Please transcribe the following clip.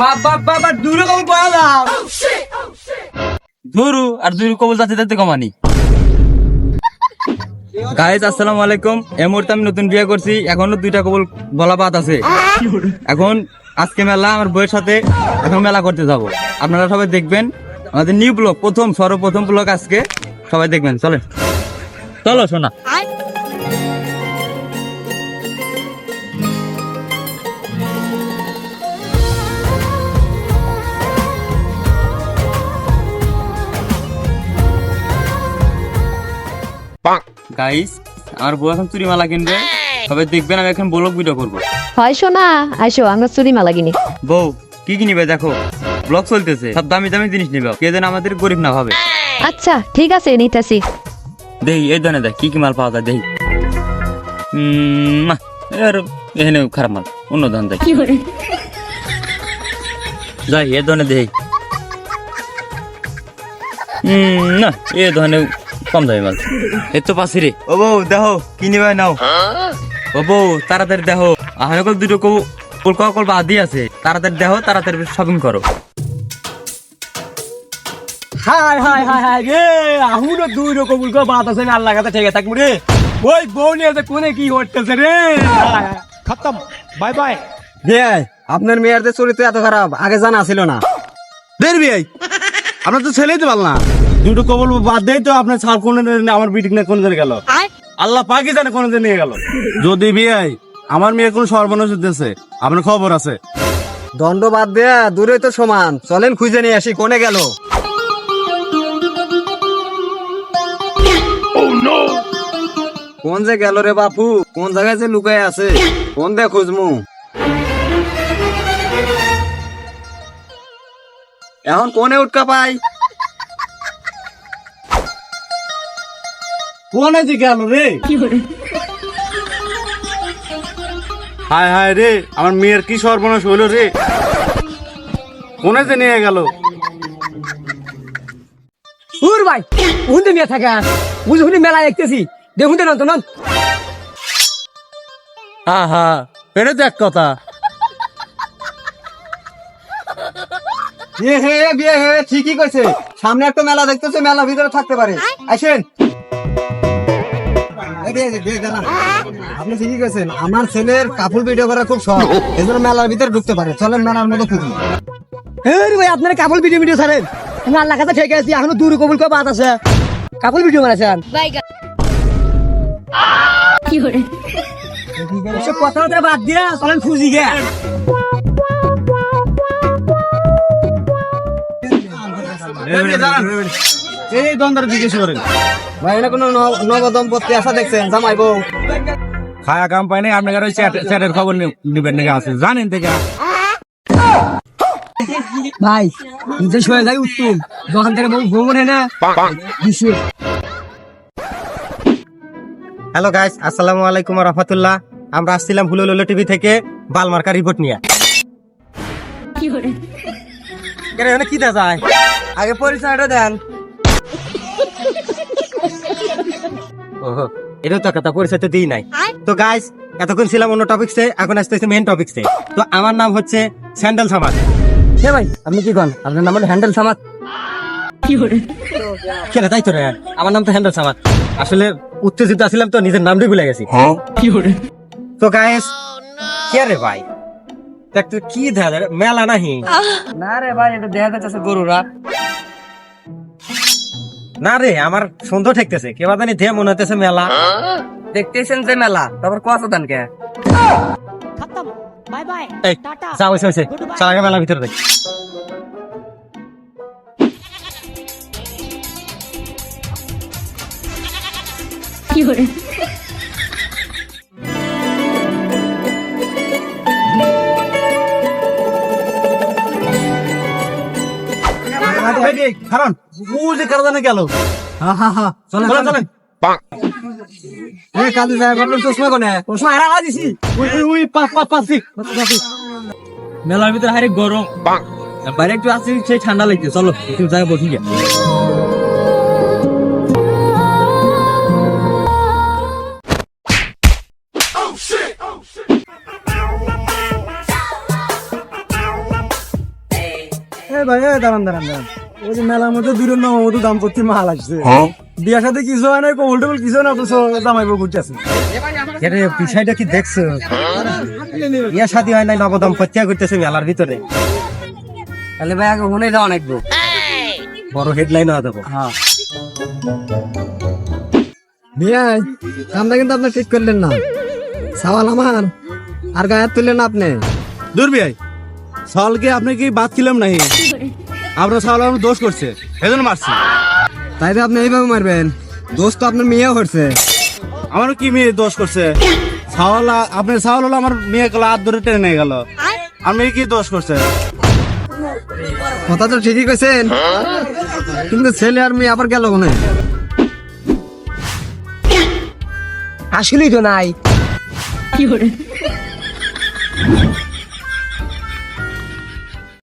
বাবা বাবা দূরে কম বয়ালাম ধুরু আর দুরু কবল যাচ্ছে যাতে কমানি। গাইজ আসসালামু আলাইকুম। এই মুহূর্তে আমি নতুন বিয়ে করছি। এখনও দুইটা কবল বলা বাদ আছে। এখন আজকে মেলা আমার বইয়ের সাথে এখন মেলা করতে যাব। আপনারা সবাই দেখবেন আমাদের নিউ ব্লগ প্রথম সর্বপ্রথম ব্লগ আজকে। সবাই দেখবেন চলেন। চলো শোনা। গাইস আমার বউ এখন চুরি মালা কিনবে। সবাই দেখবেন আমি এখন ব্লগ ভিডিও করব। হয় শোনা আইসো আমরা চুরি মালা কিনি। বউ কি কি নিবে দেখো? ব্লগ চলতেছে। সব দামি দামি জিনিস নিবে। কে যেন আমাদের গরিব না ভাবে। আচ্ছা ঠিক আছে নিতেছি। দেখি এই ধরনের দেখ কি কি মাল পাওয়া যায় না, এর এখানে খারাপ মাল অন্য ধান দেখ। যাই এ ধরনের দেখি উম, না এ ধরনের কম দামি মাল। এর তো পাশে রে। ও বউ দেখো কি নিবে নাও। ও বউ তাড়াতাড়ি দেখো। আমি কল দুটো কল কল কল বাদি আছে। তাড়াতাড়ি দেখো তাড়াতাড়ি শপিং করো। হাই হাই হাই হাই রে আহুনো দুই রকম উল্টো বাত আছে না আল্লাহ কাছে ঠিক আছে থাকব রে। ওই বউ নিয়ে কোনে কি করতেছে রে? খতম বাই বাই। বিয়াই আপনার মেয়েরদের চরিত্র এত খারাপ আগে জানা ছিল না। দের আপনার তো ছেলেই তো ভালো না। দুটো কবল বাদ দেই তো আপনার ছাড় কোন আমার বিটিক না কোন গেল? আল্লাহ পাকি জানে কোন নিয়ে গেল? যদি বিয়াই আমার মেয়ে কোন সর্বনাশ হতেছে আপনার খবর আছে? দণ্ড বাদ দেয়া দূরে তো সমান। চলেন খুঁজে নিয়ে আসি কোনে গেল। কোন যে গেল রে বাপু? কোন জায়গায় যে লুকায় আছে? কোন দে খুঁজমু? এখন কোনে উটকা পাই? কোনে যে গেল রে? হায় হায় রে আমার মেয়ের কি সর্বনাশ হইল রে? কোনে যে নিয়ে গেল? উর ভাই উনতে নিয়ে থাকে বুঝে শুনি মেলা দেখতেছি। দেখুন তো নন। এটা তো এক কথা। বিয়ে হে বিয়ে হে ঠিকই কইছে। সামনে একটা মেলা দেখতেছে মেলা ভিতরে থাকতে পারে। আসেন। আপনি ঠিকই কইছেন আমার ছেলের কাপড় ভিডিও করা খুব শখ। এজন্য মেলার ভিতরে ঢুকতে পারে। চলেন মেলার মধ্যে খুঁজি। ভাই আপনার কাপড় ভিডিও ভিডিও ছাড়েন। আমি আল্লাহ কাছে ঠিক আছে এখনও দূর কবুল করে বাত আছে। কাপড় ভিডিও বানাইছেন। এসব কথাবার্তা বাদ দিয়া চলেন খুঁজি গে এই দ্বন্দ্বের জিজ্ঞেস করেন। ভাই এটা কোনো নবদম্পতি আসা দেখছেন? জামাই বউ। খায়া কাম পাই নাই আপনার ওই চ্যাটের খবর নিবেন নাকি আছে? জানেন থেকে। ভাই নিজে শুয়ে যাই উত্তম দোকান থেকে বউ ভ্রমণ হয় না? হ্যালো গাইস আসসালামু আলাইকুম রহমতুল্লাহ। আমরা আসছিলাম হুলুলুলু টিভি থেকে বালমার্কা রিপোর্ট নিয়ে। কেন এখানে কি দেখা যায়? আগে পরিচয়টা দেন। এটাও তো কথা পরিচয় তো দিই নাই। তো গাইস এতক্ষণ ছিলাম অন্য টপিকসে এখন আসতেছে মেন টপিকসে তো আমার নাম হচ্ছে স্যান্ডেল সামাদ হে ভাই আপনি কি কন আপনার নাম হলো হ্যান্ডেল সামাদ কেন তাই তো রে। আমার নাম তো হ্যান্ডেল সামাদ আসলে উত্তেজিত আছিলাম তো নিজের নামটাই ভুলে গেছি। তো গাইস কে রে ভাই? দেখ তুই কি দেখা মেলা নাহি। না রে ভাই এটা দেখা যাচ্ছে গরুরা। না রে আমার সুন্দর ঠেকতেছে। কেবা জানি ধে মনে হতেছে মেলা। দেখতেছেন যে মেলা তারপর কথা দেন কে এই যা হয়েছে হয়েছে চল আগে মেলা ভিতরে দেখ কারণ ও যে কারা জানে গেল? চলেন চলেন চলেন। এই কাজে যায় চশমা কোনে? ওসময় হারা হারা দিছি। উই উই, উই পাঁচ পাঁচ পাঁচ মেলার ভিতরে হারে গরম। বাইরে একটু আসছি সেই ঠান্ডা লাগছে। চলো একটু জায়গা বসি গে ভাই দাঁড়ান দাঁড়ান দাঁড়ান। ওই যে মেলার মধ্যে দুটো নবমতো দাম করতে মাল আসছে। বিয়ার সাথে কিছু হয় না কবল টবল কিছু হয় না অথচ জামাইবো ঘুরতে আছে আরে বিষয়টা কি দেখছ? বিয়া শাদি হয় নাই নবদম প্রত্যয় করতেছে মেলার ভিতরে। তাহলে ভাই আগে মনে যাওয়া নাকবো বড় হেডলাইন হওয়া দেবো। বিয়াই কামটা কিন্তু আপনি ঠিক করলেন না। সাওয়াল আমার আর গায়ে তুললেন আপনি। দূর বিয়াই। সালকে আপনি কি বাদ ছিলাম নাই আপনার সাল আমার দোষ করছে এজন্য মারছি। তাই তো আপনি এইভাবে মারবেন? দোষ তো আপনার মেয়েও করছে। আমার কি মেয়ে দোষ করছে? সাওয়াল আপনার সাওয়াল হলো আমার মেয়ে গেল হাত ধরে টেনে নিয়ে গেল। আর মেয়ে কি দোষ করছে? কথা তো ঠিকই কইছেন। কিন্তু ছেলে আর মেয়ে আবার গেল কোনে? আসলেই তো নাই।